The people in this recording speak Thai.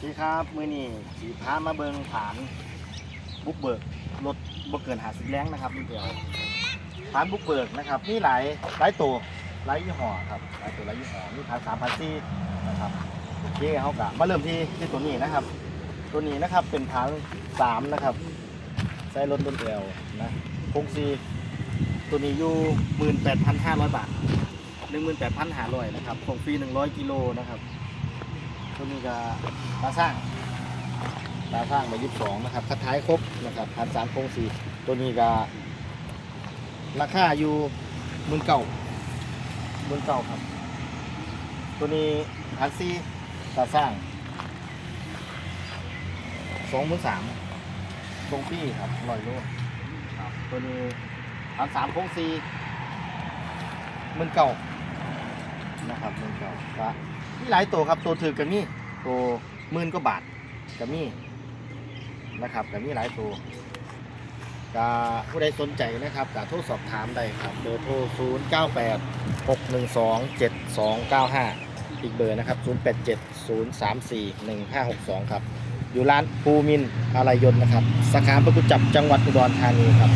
พี่ครับมือนี้สีพามาเบิงฐานบุกเบิกรถบ่เกินหาสิบแรงนะครับนี่เดียวฐานบุกเบิกนะครับมีหลายหลายตัวหลายยี่ห้อครับหลายตัวหลายยี่ห้อมีฐานสามพันสี่นะครับโอเคเขากะมาเริ่มที่ที่ตัวนี้นะครับ ตัวนี้นะครับเป็นฐานสามนะครับใช้รถบนเอวนะคงซีตัวนี้อยู่หมื่นแปดพันห้าร้อยบาทหนึ่งหมื่นแปดพันห้าร้อยนะครับส่งฟรีหนึ่งร้อยกิโลนะครับ ตัวนี้ก็ตาสร้างตาสร้างมายี่สิบสองนะครับคัดท้ายครบนะครับพันสามโครงสี่ตัวนี้ก็ราคาอยู่หมื่นเก่าหมื่นเก่าครับ ตัวนี้พันสี่ตาสร้างสองหมื่นสามตรงพี่ครับลอยโลครับตัวนี้พันสามโครงสี่หมื่นเก่านะครับหมื่นเก่าก็ มีหลายตัวครับตัวถือกันมีตัวหมื่นกว่าบาทก็มีนะครับก็มีหลายตัวก็ผู้ใดสนใจนะครับก็โทรสอบถามได้ครับเบอร์โทร 0 9 8 6 1 2 7 2 9 5 อีกเบอร์นะครับ 0 8 7 0 3 4 1 5 6 2 ครับ อยู่ร้านภูมินอะไรยนนะครับ สาขาพระกุจับจังหวัดอุดรธานีครับ